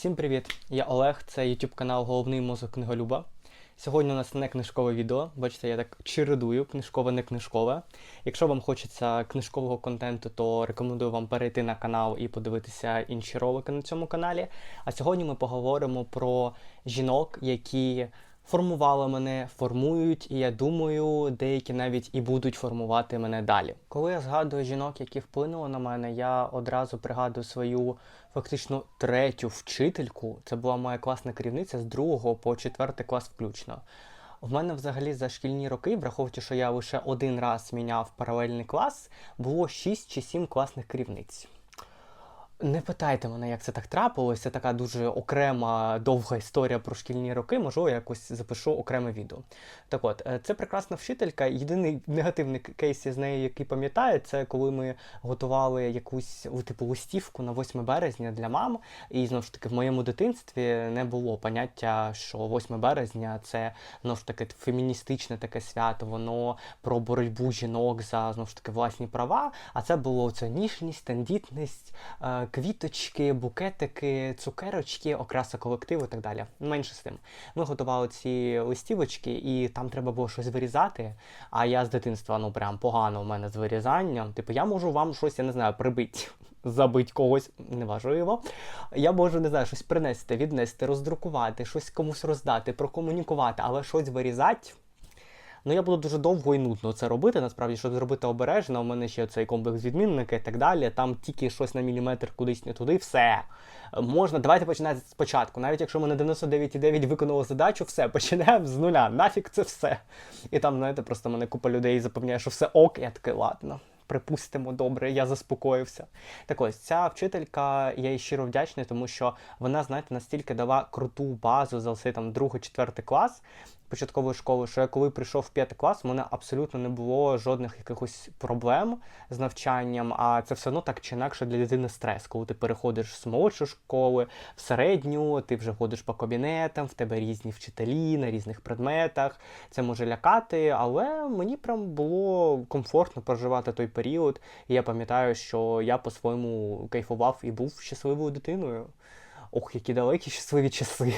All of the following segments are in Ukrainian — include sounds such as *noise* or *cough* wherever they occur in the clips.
Всім привіт! Я Олег, це YouTube канал Головний мозок книголюба. Сьогодні у нас не книжкове відео. Бачите, я так чередую книжкове, не книжкове. Якщо вам хочеться книжкового контенту, то рекомендую вам перейти на канал і подивитися інші ролики на цьому каналі. А сьогодні ми поговоримо про жінок, які формували мене, формують, і я думаю, деякі навіть і будуть формувати мене далі. Коли я згадую жінок, які вплинули на мене, я одразу пригадую свою фактично третю вчительку. Це була моя класна керівниця з другого по четвертий клас включно. В мене взагалі за шкільні роки, враховуючи, що я лише один раз міняв паралельний клас, було 6 чи 7 класних керівниць. Не питайте мене, як це так трапилося. Така дуже окрема довга історія про шкільні роки. Можливо, я якось запишу окреме відео. Так от, е, це прекрасна вчителька. Єдиний негативний кейс з нею, який пам'ятаю, це коли ми готували якусь типу листівку на 8 березня для мам. І знову ж таки, в моєму дитинстві не було поняття, що 8 березня це знову ж таки феміністичне таке свято, воно про боротьбу жінок за знову ж таки власні права. А це було це ніжність, тендітність. Квіточки, букетики, цукерочки, окраса колективу і так далі. Менше з тим. Ми готували ці листівочки, і там треба було щось вирізати. А я з дитинства ну прям погано у мене з вирізанням. Типу, я можу вам щось, я не знаю, прибити. *laughs* Забить когось неважливо. Я можу не знаю, щось принести, віднести, роздрукувати, щось комусь роздати, прокомунікувати, але щось вирізати. Ну, я буду дуже довго і нудно це робити. Насправді, щоб зробити обережно, у мене ще цей комплекс відмінника і так далі. Там тільки щось на міліметр кудись не туди, все. Можна, давайте починати спочатку. Навіть якщо ми на 99,9 виконали задачу, все, починаємо з нуля. Нафіг це все. І там, знаєте, просто мене купа людей запевняє, що все ок, я такий, ладно. Припустимо, добре, я заспокоївся. Так ось ця вчителька, я їй щиро вдячний, тому що вона, знаєте, настільки дала круту базу за цей там другий, четвертий клас початкової школи, що я коли прийшов в п'ятий клас, у мене абсолютно не було жодних якихось проблем з навчанням. А це все одно так чи інакше для дитини стрес, коли ти переходиш з молодшої школи в середню, ти вже ходиш по кабінетам, в тебе різні вчителі на різних предметах. Це може лякати, але мені прям було комфортно проживати той період. І я пам'ятаю, що я по-своєму кайфував і був щасливою дитиною. Ох, які далекі щасливі часи.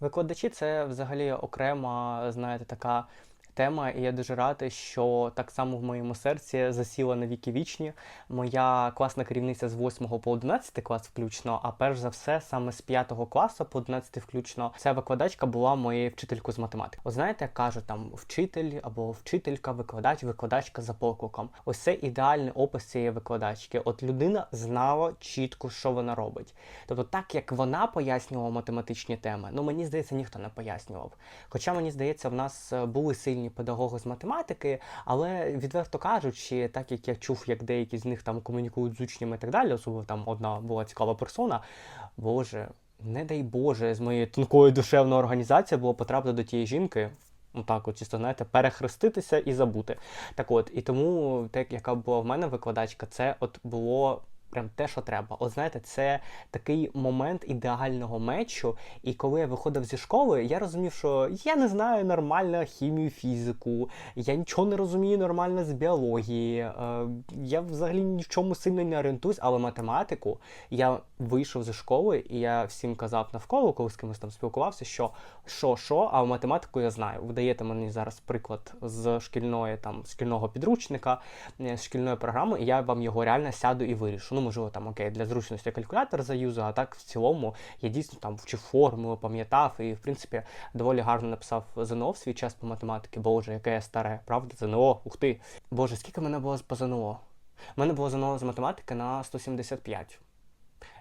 Викладачі це взагалі окрема, знаєте, така тема, і я дуже радий, що так само в моєму серці засіла на віки вічні. Моя класна керівниця з 8 по 11 клас включно, а перш за все, саме з 5 класу по 11 включно, ця викладачка була моєю вчителькою з математики. От знаєте, як кажуть, там вчитель або вчителька, викладач, викладачка за покликом. Ось це ідеальний опис цієї викладачки. От людина знала чітко, що вона робить. Тобто, так як вона пояснювала математичні теми, ну мені здається, ніхто не пояснював. Хоча мені здається, в нас е, були сильні педагоги з математики, але відверто кажучи, так як я чув, як деякі з них там комунікують з учнями і так далі, особливо там одна була цікава персона, боже. Не дай Боже, з моєї тонкої душевної організації було потрапити до тієї жінки. Ну так, от чисто знаєте, перехреститися і забути. Так от, і тому, так яка була в мене викладачка, це от було прям те, що треба. От знаєте, це такий момент ідеального мечу. І коли я виходив зі школи, я розумів, що я не знаю нормально хімію, фізику, я нічого не розумію нормально з біології. Е, я взагалі ні в чому сильно не орієнтуюсь, але математику я вийшов зі школи, і я всім казав навколо, коли з кимось там спілкувався, що що, що, а математику я знаю. Ви даєте мені зараз приклад з шкільної там шкільного підручника, з шкільної програми, і я вам його реально сяду і вирішу. Ну, можливо, там окей, для зручності калькулятор заюзу, а так в цілому я дійсно там вчив формулу, пам'ятав і, в принципі, доволі гарно написав ЗНО в свій час по математики. Боже, яке я старе, правда? ЗНО, ух ти. Боже, скільки мене було по ЗНО? У мене було ЗНО з математики на 175.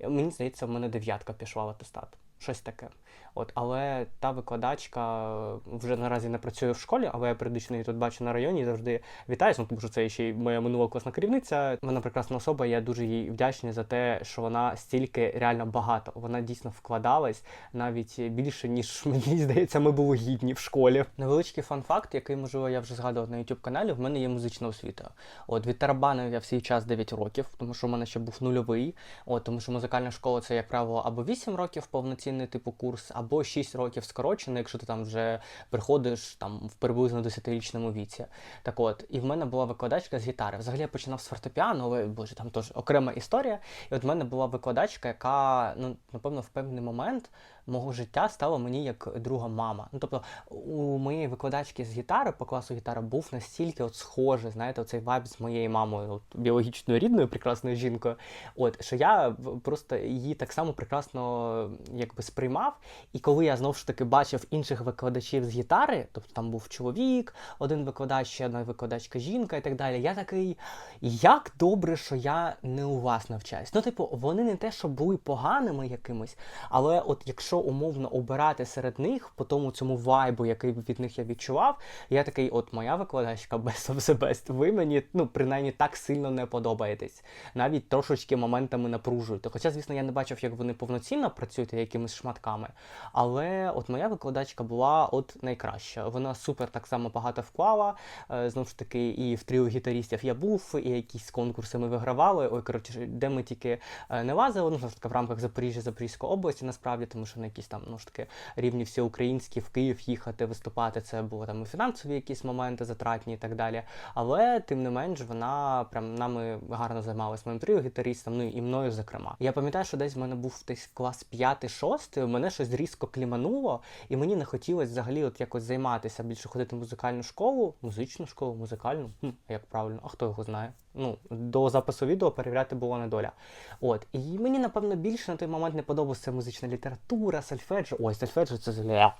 Мені здається, в мене дев'ятка пішла в атестат. Щось таке. От, але та викладачка вже наразі не працює в школі, але я періодично її тут бачу на районі і завжди вітаюсь, ну, тому що це ще й моя минула класна керівниця. Вона прекрасна особа. Я дуже їй вдячний за те, що вона стільки реально багато. Вона дійсно вкладалась навіть більше, ніж *laughs* мені здається, ми були гідні в школі. Невеличкий фан-факт, який можливо я вже згадував на youtube каналі. В мене є музична освіта. От від тарабанив я в свій час 9 років, тому що в мене ще був нульовий. От тому що музикальна школа це як правило або 8 років повноцінний типу курс, або 6 років скорочено, якщо ти там вже приходиш там в приблизно 10-річному віці. Так от, і в мене була викладачка з гітари. Взагалі я починав з фортепіано, але боже, там теж окрема історія. І от в мене була викладачка, яка, ну, напевно, в певний момент мого життя стала мені як друга мама. Ну, тобто, у моєї викладачки з гітари по класу гітара був настільки от схожий, знаєте, оцей вайб з моєю мамою, от, біологічною рідною, прекрасною жінкою. От що я просто її так само прекрасно якби сприймав. І коли я знову ж таки бачив інших викладачів з гітари, тобто там був чоловік, один викладач, ще одна викладачка жінка і так далі. Я такий, як добре, що я не у вас навчаюсь. Ну, типу, вони не те, що були поганими якимось, але от якщо умовно обирати серед них по тому цьому вайбу, який від них я відчував, я такий, от моя викладачка best of the best, ви мені ну принаймні так сильно не подобаєтесь. Навіть трошечки моментами напружуєте. Хоча, звісно, я не бачив, як вони повноцінно працюють якимись шматками. Але от моя викладачка була от найкраща. Вона супер так само багато вклала. Е, Знову ж таки, і в тріо гітаристів я був, і якісь конкурси ми вигравали. Ой, коротше, де ми тільки е, не лазили, ну знову в рамках Запоріжжя, Запорізької області, насправді, тому що на якісь там ну ж таки рівні всеукраїнські в Київ їхати, виступати. Це було там і фінансові якісь моменти затратні і так далі. Але тим не менш, вона прям нами гарно займалась моїм тріо гітаристом, ну і мною, зокрема. Я пам'ятаю, що десь в мене був десь клас 5-6, мене щось різко клімануло, і мені не хотілося взагалі от якось займатися, більше ходити в музикальну школу, музичну школу, музикальну, хм, як правильно, а хто його знає. Ну, до запису відео перевіряти було недоля. От, і мені, напевно, більше на той момент не подобалася музична література, сольфеджо. Ой, сольфеджо це зля.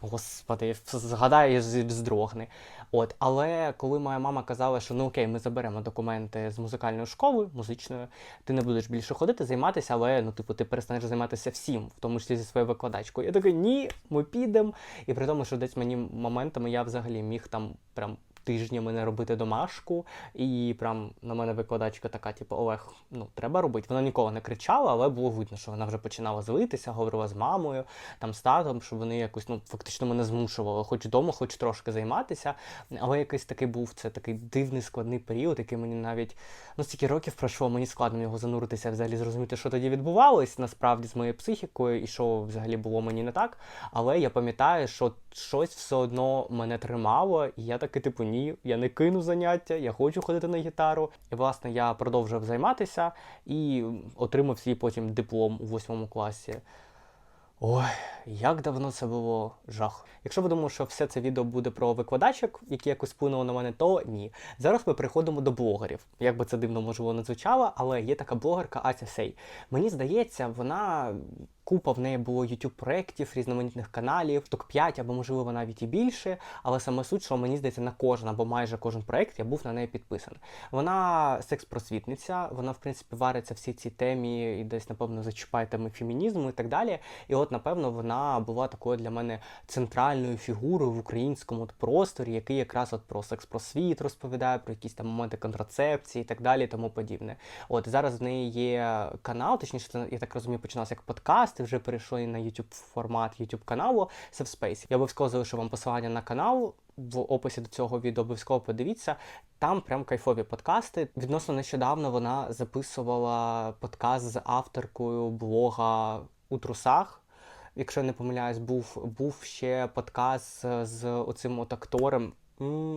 Господи, згадаю і з- вздрогни. От, але коли моя мама казала, що ну окей, ми заберемо документи з музикальної школи, музичної, ти не будеш більше ходити, займатися, але ну, типу, ти перестанеш займатися всім, в тому числі зі своєю викладачкою. Я такий, ні, ми підемо. І при тому, що десь мені моментами я взагалі міг там прям. Тижнями не робити домашку, і прям на мене викладачка така, типу, Олег, ну треба робити. Вона ніколи не кричала, але було видно, що вона вже починала злитися, говорила з мамою, там з татом, що вони якось ну фактично мене змушували, хоч вдома, хоч трошки займатися. Але якийсь такий був це такий дивний складний період, який мені навіть ну стільки років пройшло, мені складно в нього зануритися, взагалі зрозуміти, що тоді відбувалось насправді з моєю психікою і що взагалі було мені не так. Але я пам'ятаю, що щось все одно мене тримало, і я такий, типу, ні, я не кину заняття, я хочу ходити на гітару. І власне я продовжив займатися і отримав свій потім диплом у восьмому класі. Ой, як давно це було жах. Якщо ви думали, що все це відео буде про викладачок, які якось вплинули на мене, то ні. Зараз ми переходимо до блогерів. Як би це дивно можливо не звучало, але є така блогерка Ася Сей. Мені здається, вона. Купа в неї було youtube проєктів, різноманітних каналів, штук 5 або можливо навіть і більше. Але саме суть, що мені здається, на кожен або майже кожен проєкт я був на неї підписаний. Вона секс-просвітниця, вона в принципі вариться всі ці темі і десь, напевно, зачіпає теми фемінізму і так далі. І от, напевно, вона була такою для мене центральною фігурою в українському от просторі, який якраз от про секс-просвіт розповідає, про якісь там моменти контрацепції і так далі, тому подібне. От зараз в неї є канал, точніше, я так розумію, починався як подкаст, і вже перейшли на YouTube формат YouTube каналу Space. Я обов'язково залишу вам посилання на канал. В описі до цього відео обов'язково подивіться. Там прям кайфові подкасти. Відносно нещодавно вона записувала подкаст з авторкою блога у трусах. Якщо я не помиляюсь, був, був ще подкаст з, з оцим от актором.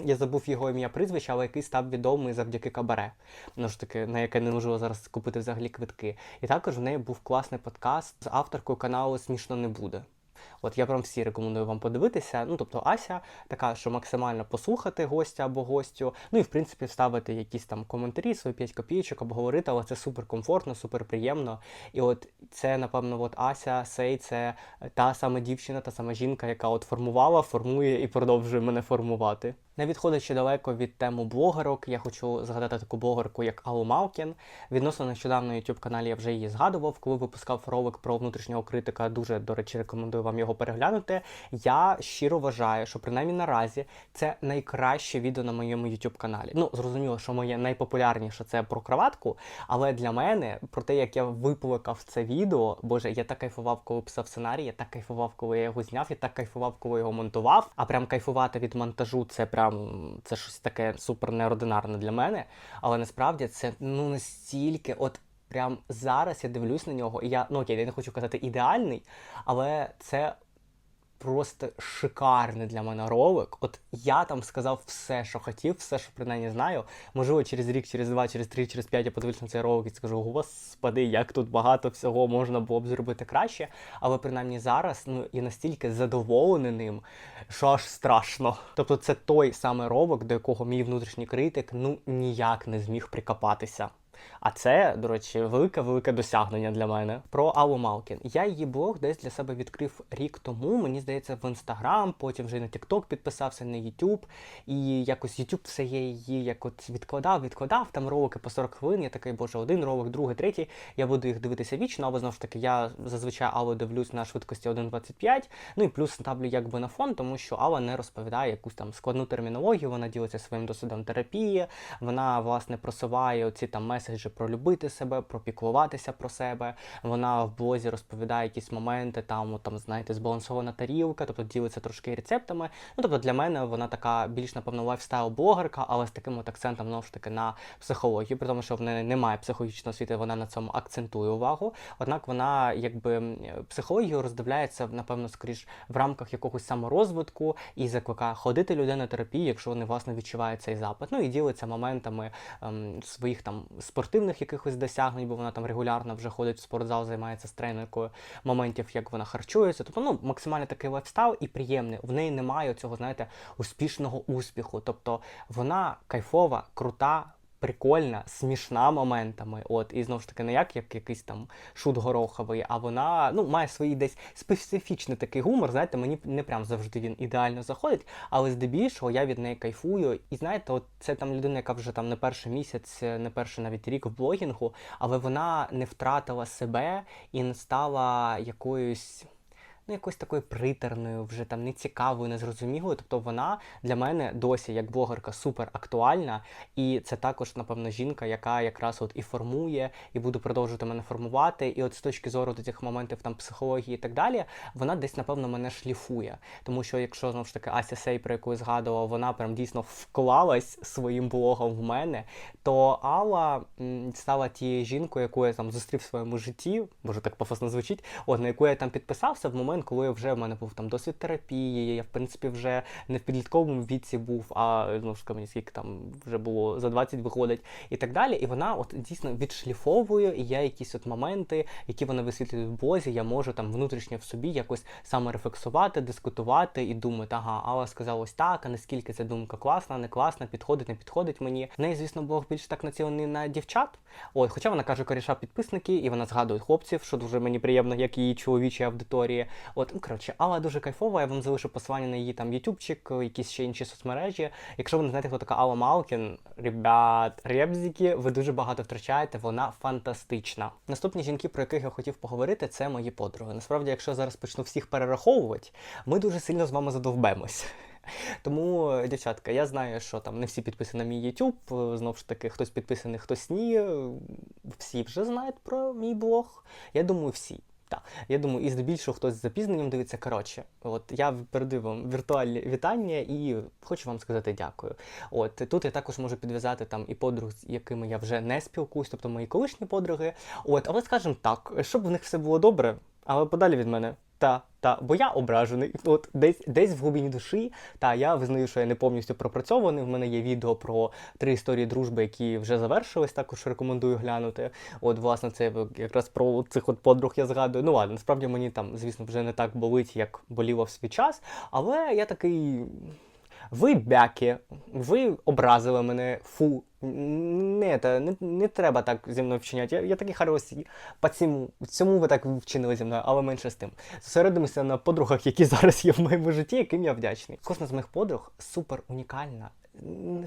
Я забув його ім'я прізвище, але який став відомий завдяки кабаре. Ну ж таки, на яке неможливо зараз купити взагалі квитки. І також в неї був класний подкаст з авторкою каналу Смішно не буде. От я прям всі рекомендую вам подивитися. Ну, тобто Ася така, що максимально послухати гостя або гостю, ну і в принципі вставити якісь там коментарі, свої 5 копійочок, обговорити, але це супер комфортно, супер приємно. І от це, напевно, от Ася Сей, це та сама дівчина, та сама жінка, яка от формувала, формує і продовжує мене формувати. Не відходячи далеко від тему блогерок, я хочу згадати таку блогерку, як Аллу Малкін. Відносно нещодавно на youtube каналі я вже її згадував, коли випускав ролик про внутрішнього критика. Дуже, до речі, рекомендую вам його переглянути. Я щиро вважаю, що принаймні наразі це найкраще відео на моєму youtube каналі. Ну, зрозуміло, що моє найпопулярніше це про кроватку, але для мене про те, як я виплакав це відео, боже, я так кайфував, коли писав сценарій, я так кайфував, коли я його зняв, я так кайфував, коли його монтував. А прям кайфувати від монтажу це прям це щось таке супер неординарне для мене. Але насправді це ну настільки, от прям зараз я дивлюсь на нього, і я ну окей, я не хочу казати ідеальний, але це просто шикарний для мене ролик. От я там сказав все, що хотів, все, що принаймні знаю. Можливо, через рік, через два, через три, через п'ять я подивлюсь на цей ролик і скажу, господи, як тут багато всього можна було б зробити краще. Але принаймні зараз ну я настільки задоволений ним, що аж страшно. Тобто, це той самий ролик, до якого мій внутрішній критик ну ніяк не зміг прикопатися. А це, до речі, велике-велике досягнення для мене. Про Аллу Малкін. Я її блог десь для себе відкрив рік тому. Мені здається, в інстаграм, потім вже і на TikTok підписався на YouTube. І якось YouTube все я її як от відкладав, відкладав. Там ролики по 40 хвилин. Я такий, боже, один ролик, другий, третій. Я буду їх дивитися вічно, або знову ж таки, я зазвичай Аллу дивлюсь на швидкості 1.25. Ну і плюс ставлю якби на фон, тому що Алла не розповідає якусь там складну термінологію. Вона ділиться своїм досвідом терапії. Вона власне просуває оці там меседжі про любити себе, про піклуватися про себе. Вона в блозі розповідає якісь моменти, там, там знаєте, збалансована тарілка, тобто ділиться трошки рецептами. Ну тобто для мене вона така більш, напевно, лайфстайл-блогерка, але з таким от акцентом знову ж таки на психологію, при тому, що в неї немає психологічної освіти, вона на цьому акцентує увагу. Однак вона якби психологію роздивляється, напевно, скоріш в рамках якогось саморозвитку і закликає ходити людей на терапію, якщо вони власне відчувають цей запит. Ну і ділиться моментами ем, своїх там спортивних якихось досягнень, бо вона там регулярно вже ходить в спортзал, займається з тренеркою моментів, як вона харчується. Тобто, ну максимально такий лайфстайл і приємний. В неї немає цього, знаєте, успішного успіху. Тобто вона кайфова, крута. Прикольна, смішна моментами, от і знову ж таки не як, як якийсь там шут гороховий, а вона ну має свій десь специфічний такий гумор. Знаєте, мені не прям завжди він ідеально заходить, але здебільшого я від неї кайфую. І знаєте, от це там людина, яка вже там не перший місяць, не перший навіть рік в блогінгу, але вона не втратила себе і не стала якоюсь ну, якоюсь такою притерною, вже там нецікавою, незрозумілою. Тобто вона для мене досі як блогерка супер актуальна, і це також, напевно, жінка, яка якраз от і формує, і буде продовжувати мене формувати. І от з точки зору до цих моментів там психології і так далі, вона десь, напевно, мене шліфує. Тому що, якщо знову ж таки Ася Сей, про яку я згадувала, вона прям дійсно вклалась своїм блогом в мене, то Алла стала тією жінкою, яку я там зустрів в своєму житті, може так пафосно звучить, от на яку я там підписався в момент, коли вже в мене був там досвід терапії, я в принципі вже не в підлітковому віці був, а знову ж мені скільки там вже було за 20 виходить і так далі. І вона от дійсно відшліфовує, і я якісь от моменти, які вона висвітлює в блозі, я можу там внутрішньо в собі якось саме рефлексувати, дискутувати і думати, ага, Алла сказала ось так, а наскільки ця думка класна, не класна, підходить, не підходить мені. В неї, звісно, блог більш так націлений на дівчат. От, хоча вона каже, коріша підписники, і вона згадує хлопців, що дуже мені приємно, як її чоловічій аудиторії. От, ну коротше, Алла дуже кайфова. Я вам залишу посилання на її там ютубчик, якісь ще інші соцмережі. Якщо ви не знаєте, хто така Алла Малкін, ребят, ребзики, ви дуже багато втрачаєте. Вона фантастична. Наступні жінки, про яких я хотів поговорити, це мої подруги. Насправді, якщо я зараз почну всіх перераховувати, ми дуже сильно з вами задовбемось. *laughs* Тому, дівчатка, я знаю, що там не всі підписані на мій YouTube, знову ж таки, хтось підписаний, хтось ні. Всі вже знають про мій блог. Я думаю, всі. Так, я думаю, і здебільшого хтось з запізненням дивиться. Коротше, от я передаю вам віртуальні вітання і хочу вам сказати дякую. От тут я також можу підв'язати там і подруг, з якими я вже не спілкуюсь, тобто мої колишні подруги. От, але скажімо так, щоб в них все було добре, але подалі від мене. Та, та, бо я ображений. От десь десь в глибині душі. Та я визнаю, що я не повністю пропрацьований. В мене є відео про три історії дружби, які вже завершились. Також рекомендую глянути. От, власне, це якраз про цих от подруг я згадую. Ну ладно, насправді мені там, звісно, вже не так болить, як боліло в свій час. Але я такий. Ви бяки, ви образили мене, фу. Не, та, не, не треба так зі мною вчиняти. Я, я такий хороший. По цьому, цьому ви так вчинили зі мною, але менше з тим. Зосередимося на подругах, які *laughs* зараз є в моєму житті, яким я вдячний. Кожна з моїх подруг супер унікальна.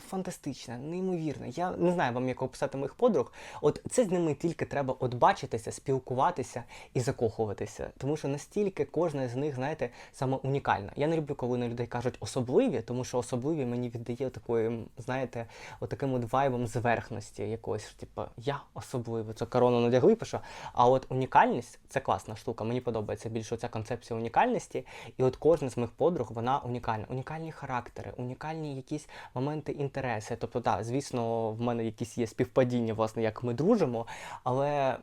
Фантастична, неймовірна. Я не знаю вам, як описати моїх подруг. От це з ними тільки треба от бачитися, спілкуватися і закохуватися. Тому що настільки кожна з них, знаєте, саме унікальна. Я не люблю, коли на людей кажуть особливі, тому що особливі мені віддає такою, знаєте, отаким от вайбом зверхності якоїсь. що, Типу, я особливий, це корону надягли, пишу. А от унікальність це класна штука. Мені подобається більше ця концепція унікальності. І от кожна з моїх подруг, вона унікальна. Унікальні характери, унікальні якісь моменти інтереси. Тобто, так, звісно, в мене якісь є співпадіння, власне, як ми дружимо, але.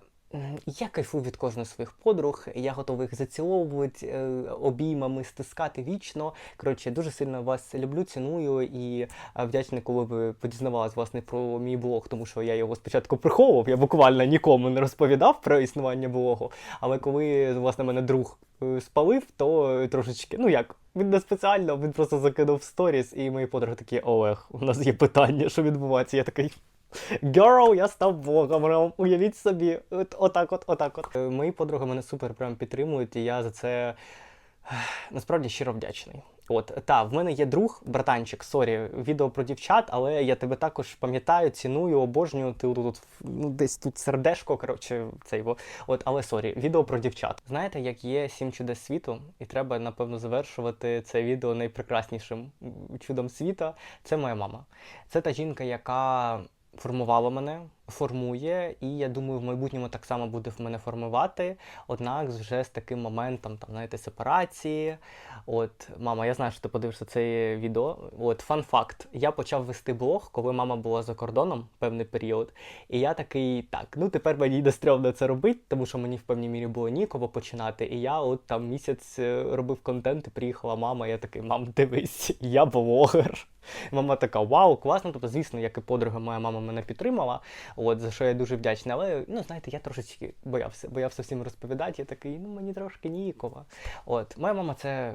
Я кайфую від кожної своїх подруг, я готовий їх заціловувати, е, обіймами стискати вічно. Коротше, дуже сильно вас люблю, ціную і е, вдячний, коли ви подізнавались власне про мій блог, тому що я його спочатку приховував, я буквально нікому не розповідав про існування блогу. Але коли власне мене друг спалив, то е, трошечки, ну як, він не спеціально, він просто закинув сторіс, і мої подруги такі, Олег, у нас є питання, що відбувається. Я такий. Girl, я став богом, уявіть собі, от, отак от, отак от. Е, Мої подруги мене супер прям підтримують, і я за це насправді щиро вдячний. От, та, в мене є друг, братанчик, сорі, відео про дівчат, але я тебе також пам'ятаю, ціную, обожнюю. Ти тут, ну, десь тут сердешко, коротше, цей во. От, але сорі, відео про дівчат. Знаєте, як є сім чудес світу, і треба, напевно, завершувати це відео найпрекраснішим чудом світа. Це моя мама. Це та жінка, яка формувала мене, формує, і я думаю, в майбутньому так само буде в мене формувати. Однак вже з таким моментом, там, знаєте, сепарації. От, мама, я знаю, що ти подивишся це відео. От, фан факт. Я почав вести блог, коли мама була за кордоном певний період. І я такий, так, ну тепер мені йде стрьомно це робити, тому що мені в певній мірі було нікого починати. І я от там місяць е, робив контент, і приїхала мама, я такий, мам, дивись, я блогер. Мама така, вау, класно. Тобто, звісно, як і подруга, моя мама мене підтримала. От за що я дуже вдячний. Але ну знаєте, я трошечки боявся, боявся всім розповідати. Я такий, ну мені трошки ніяково. От моя мама це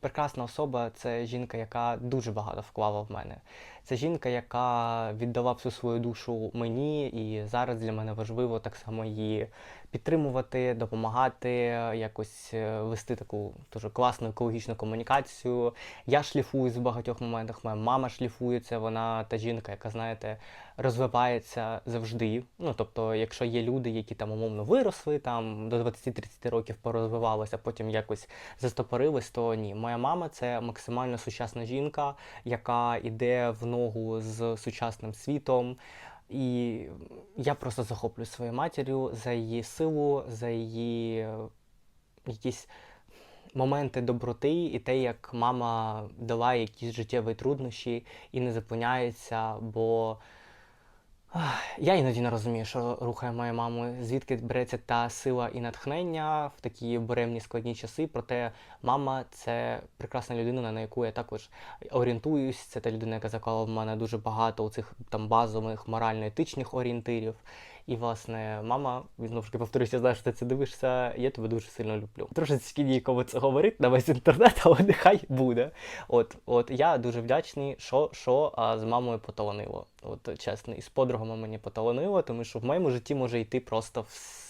прекрасна особа, це жінка, яка дуже багато вклала в мене. Це жінка, яка віддала всю свою душу мені, і зараз для мене важливо так само її підтримувати, допомагати, якось е, вести таку дуже класну екологічну комунікацію. Я шліфуюсь в багатьох моментах. Моя мама шліфується, вона та жінка, яка, знаєте, розвивається завжди. Ну тобто, якщо є люди, які там умовно виросли, там до 20-30 років порозвивалися, потім якось застопорились, то ні. Моя мама це максимально сучасна жінка, яка йде в ногу з сучасним світом. І я просто захоплю свою матір'ю за її силу, за її е, якісь моменти доброти і те, як мама дала якісь життєві труднощі і не зупиняється, бо я іноді не розумію, що рухає мою маму, звідки береться та сила і натхнення в такі буремні складні часи. Проте мама це прекрасна людина, на яку я також орієнтуюсь. Це та людина, яка заклала в мене дуже багато цих там базових морально-етичних орієнтирів. І, власне, мама, знову ж таки повторюся, знаєш, ти це дивишся, я тебе дуже сильно люблю. Трошечки ніяково це говорить на весь інтернет, *laughs* але нехай буде. От, от я дуже вдячний, що, що а, з мамою поталанило. От чесно, і з подругами мені поталанило, тому що в моєму житті може йти просто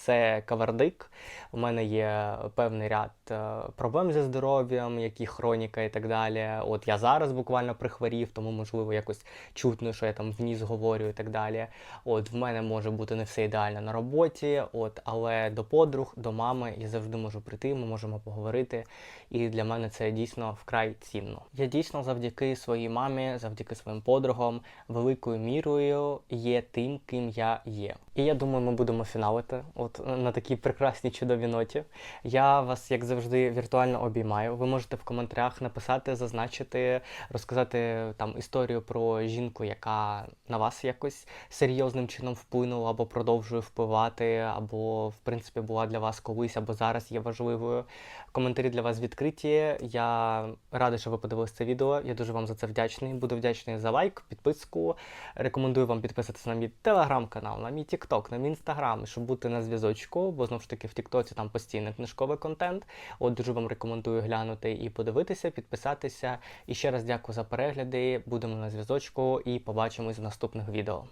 все кавардик. У мене є певний ряд е, проблем зі здоров'ям, які хроніка і так далі. От я зараз буквально прихворів, тому можливо якось чутно, що я там вніс говорю і так далі. От в мене може бути не все ідеально на роботі, от, але до подруг, до мами я завжди можу прийти, ми можемо поговорити. І для мене це дійсно вкрай цінно. Я дійсно завдяки своїй мамі, завдяки своїм подругам, великою мірою є тим, ким я є. І я думаю, ми будемо фіналити от на такій прекрасній чудовій ноті. Я вас, як завжди, віртуально обіймаю. Ви можете в коментарях написати, зазначити, розказати там історію про жінку, яка на вас якось серйозним чином вплинула або продовжує впливати, або в принципі була для вас колись, або зараз є важливою. Коментарі для вас відкриті. Я радий, що ви подивилися це відео. Я дуже вам за це вдячний. Буду вдячний за лайк, підписку. Рекомендую вам підписатися на мій телеграм-канал, на мій тікток, на мій інстаграм, щоб бути на зв'язочку, бо знову ж таки в Тіктоці там постійний книжковий контент. От дуже вам рекомендую глянути і подивитися, підписатися. І ще раз дякую за перегляди. Будемо на зв'язочку і побачимось в наступних відео.